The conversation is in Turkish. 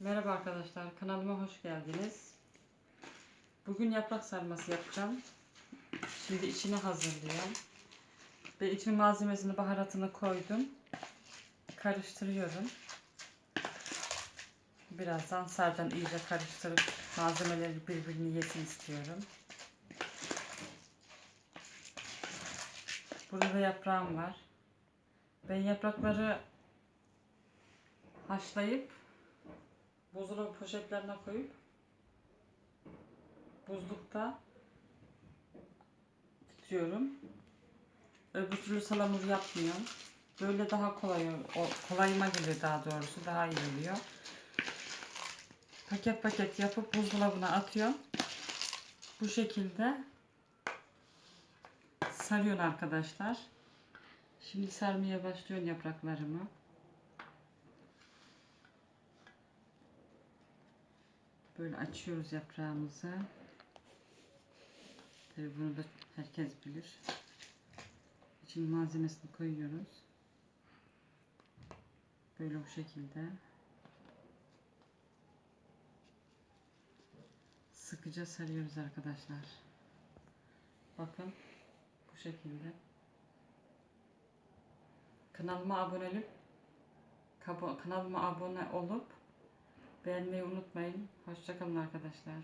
Merhaba arkadaşlar, kanalıma hoş geldiniz. Bugün yaprak sarması yapacağım. Şimdi içini hazırlıyorum. Ve için malzemesini, baharatını koydum. Karıştırıyorum. Birazdan sardan iyice karıştırıp malzemeleri birbirini yesin istiyorum. Burada da yaprağım var. Ben yaprakları haşlayıp buzdolabı poşetlerine koyup buzlukta tutuyorum. Öbür türlü salamur yapmıyorum. Böyle daha kolay, kolayıma geliyor daha doğrusu. Daha iyi oluyor. Paket paket yapıp buzdolabına atıyorum. Bu şekilde sarıyorum arkadaşlar. Şimdi sarmaya başlıyorum yapraklarımı. Böyle açıyoruz yaprağımızı. Tabii bunu da herkes bilir. İçin malzemesini koyuyoruz. Böyle bu şekilde. Sıkıca sarıyoruz arkadaşlar. Bakın bu şekilde. Kanalıma abone olup kanalıma abone olup beğenmeyi unutmayın. Hoşçakalın arkadaşlar.